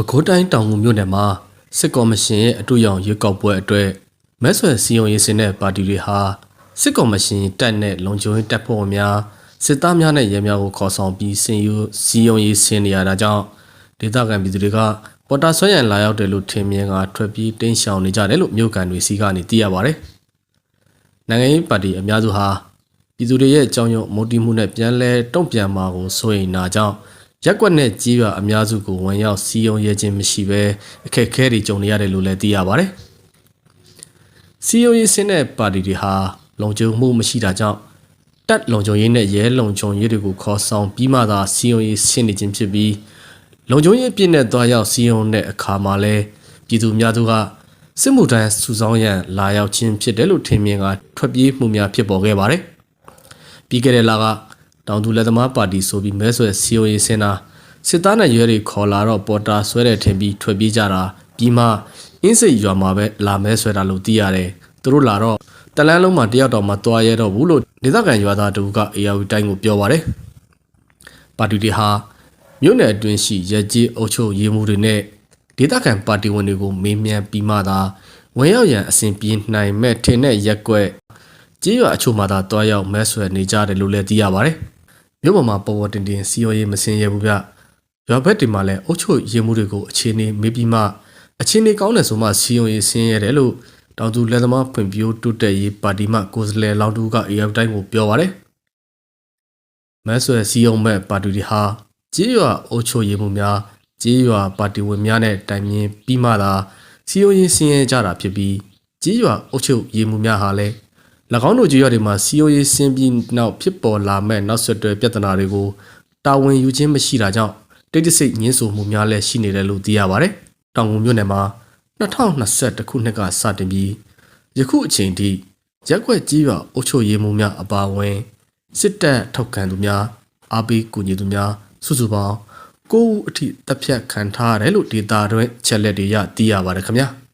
ပဲခူးတိုင်းတောင်ငူမြို့နယ်မှာစစ်ကော်မရှင်ရဲ့အတူရောင်ရွေးကောက်ပွဲအတွက်မဲဆွယ်စည်းရုံးရေးစင်တဲ့ပါတီတွေဟာစစ်ကော်မရှင်တပ်နဲ့လုံခြုံရေးတပ်ဖွဲ့ဝင်များစစ်သားများနဲ့ရဲများကိုခေါ်ဆောင်ပြီးစင်ယူစည်းရုံးရေးဆင်နေရတာကြောင့်ဒေသခံပြည်သူတွေကပေါ်တာဆွဲရန်လာရောက်တယ်လို့ထင်မြင်ကထွက်ပြေးတင်းရှောင်နေကြတယ်လို့မြို့ကန်တွေစီကနေသိရပါဗျ။နိုင်ငံရေးပါတီအများစုဟာပြည်သူတွေရဲ့အကြောင်းရုံမုန်တီမှုနဲ့ပြန်လဲတုံ့ပြန်မှာကိုစိုးရိမ်တာကြောင့် ရက်ကွက်နဲ့ကြီးရွာအများစုကိုဝင်ရောက်စီယုံရဲခြင်းမရှိဘဲအခက်အခဲတွေကြုံနေရတယ်လို့လည်းသိရပါတယ်။စီယုံရေးစင်းတဲ့ပါတီတွေဟာလုံခြုံမှုမရှိတာကြောင့်တပ်လုံခြုံရေးနဲ့ရဲလုံခြုံရေးတွေကိုခေါ်ဆောင်ပြီးမှသာစီယုံရေးဆင်းနေခြင်းဖြစ်ပြီးလုံခြုံရေးအပြည့်နဲ့တွားရောက်စီယုံတဲ့အခါမှာလဲပြည်သူများသူကစစ်မှုထမ်းစုဆောင်းရန်လာရောက်ခြင်းဖြစ်တယ်လို့ထင်မြင်ကထွက်ပြေးမှုများဖြစ်ပေါ်ခဲ့ပါတယ်။ပြီးခဲ့တဲ့လက တောင်သူလက်သမားပါတီဆိုပြီးမဲဆွယ်စီယိုရေးစင်တာစစ်သားနဲ့ရဲတွေခေါ်လာတော့ပေါ်တာဆွဲတဲ့ထင်ပြီးထွက်ပြေးကြတာပြီးမှအင်းစိတ်ရွာမှာပဲလာမဲဆွဲတာလို့သိရတယ်သူတို့လာတော့တလန်းလုံးမှာတယောက်တော့မသွားရတော့ဘူးလို့ဒေသခံရွာသားတူက AR တိုင်းကိုပြောပါတယ်ပါတီတွေဟာမြို့နယ်အတွင်းရှိရဲကြီးအုပ်ချုပ်ရေးမှုတွေနဲ့ဒေသခံပါတီဝင်တွေကိုမေးမြန်းပြီးမှသာဝင်ရောက်ရန်အစဉ်ပြေးနိုင်မဲ့ထင်တဲ့ရက်ကွက်ကြေးရွာအချို့မှသာတွားရောက်မဲဆွယ်နေကြတယ်လို့လည်းသိရပါတယ်။ မြို့ပေါ်မှာပေါ်ပေါ်တင်တင်စီရောရေးမစင်ရဘူးဗျ။ရွာဘက်တွေမှာလည်းအုတ်ချုပ်ရေးမှုတွေကိုအခြေအနေမေးပြီးမှအခြေအနေကောင်းတယ်ဆိုမှစီယုံရေးဆင်းရတယ်လို့တောင်သူလက်သမားဖွံ့ဖြိုးတိုးတက်ရေးပါတီမှကိုယ်စားလှယ်လောင်တူက AF တိုင်းကိုပြောပါတယ်။မဲဆွယ်စီယုံမဲ့ပါတီတွေဟာကြေးရွာအုတ်ချုပ်ရေးမှုများကြေးရွာပါတီဝင်များနဲ့တိုင်ပင်ပြီးမှသာစီယုံရေးဆင်းရဲကြတာဖြစ်ပြီးကြေးရွာအုတ်ချုပ်ရေးမှုများဟာလည်း၎ င်းတို့ကြေးရွာတွေမှာစီယိုရေးဆင်းပြီးနောက်ဖြစ်ပေါ်လာမဲ့နောက်ဆက်တွဲပြဿနာတွေကိုတာဝန်ယူခြင်းမရှိတာကြောင့်တိတ်တဆိတ်ညှင်းဆိုမှုများလည်းရှိနေတယ်လို့သိရပါတယ်။တောင်ကုန်မြို့နယ်မှာ2021ခုနှစ်ကစတင်ပြီးယခုအချိန်ထိရက်ွက်ကြီးရွာအုပ်ချုပ်ရေးမှုများအပါအဝင်စစ်တပ်ထောက်ခံသူများအားပေးကူညီသူများစုစုပေါင်း9ဦးအထိတပ်ဖြတ်ခံထားရတယ်လို့ဒေတာတွင်ချက်လက်တွေရသိရပါတယ်ခင်ဗျာ။